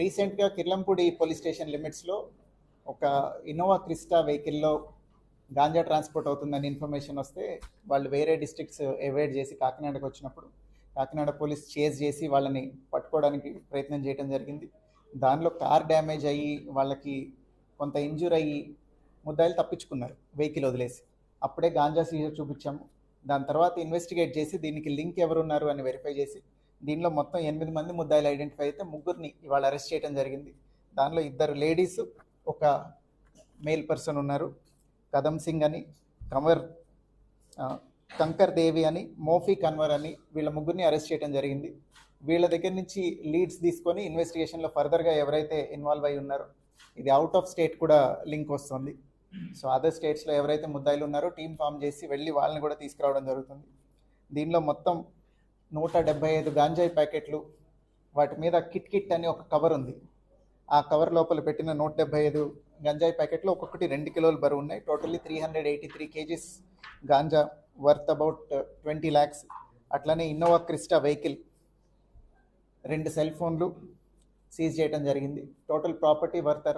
రీసెంట్గా Kirlampudi police station లిమిట్స్లో ఒక ఇన్నోవా క్రిస్టా వెహికల్లో గాంజా ట్రాన్స్పోర్ట్ అవుతుందని ఇన్ఫర్మేషన్ వస్తే వాళ్ళు వేరే డిస్ట్రిక్ట్స్ అవాయిడ్ చేసి కాకినాడకు వచ్చినప్పుడు కాకినాడ పోలీస్ చేజ్ చేసి వాళ్ళని పట్టుకోవడానికి ప్రయత్నం చేయడం జరిగింది. దానిలో కార్ డ్యామేజ్ అయ్యి వాళ్ళకి కొంత ఇంజూర్ అయ్యి ముద్దాయిలు తప్పించుకున్నారు వెహికల్ వదిలేసి. అప్పుడే గాంజా సీజర్ చూపించాము. దాని తర్వాత ఇన్వెస్టిగేట్ చేసి దీనికి లింక్ ఎవరున్నారు అని వెరిఫై చేసి దీనిలో మొత్తం ఎనిమిది మంది ముద్దాయిలు ఐడెంటిఫై అయితే ముగ్గురిని ఇవాళ అరెస్ట్ చేయడం జరిగింది. దానిలో ఇద్దరు లేడీస్ ఒక మేల్ పర్సన్ ఉన్నారు. కదం సింగ్ అని కంవర్ కంకర్ దేవి అని మోఫీ కన్వర్ అని వీళ్ళ ముగ్గురిని అరెస్ట్ చేయడం జరిగింది. వీళ్ళ దగ్గర నుంచి లీడ్స్ తీసుకొని ఇన్వెస్టిగేషన్లో ఫర్దర్గా ఎవరైతే ఇన్వాల్వ్ అయి ఉన్నారో ఇది అవుట్ ఆఫ్ స్టేట్ కూడా లింక్ వస్తుంది. సో అదర్ స్టేట్స్లో ఎవరైతే ముద్దాయిలు ఉన్నారో టీం ఫామ్ చేసి వెళ్ళి వాళ్ళని కూడా తీసుకురావడం జరుగుతుంది. దీనిలో మొత్తం నూట డెబ్బై ఐదు గాంజాయి ప్యాకెట్లు వాటి మీద కిట్ కిట్ అని ఒక కవర్ ఉంది. ఆ కవర్ లోపల పెట్టిన నూట డెబ్బై ఐదు గంజాయి ప్యాకెట్లు ఒక్కొక్కటి రెండు కిలోలు బరువు ఉన్నాయి. Totally three hundred eighty three kgs ganja worth about twenty lakhs అట్లనే ఇన్నోవా క్రిస్టా వెహికల్ రెండు సెల్ ఫోన్లు సీజ్ చేయడం జరిగింది. Total property worth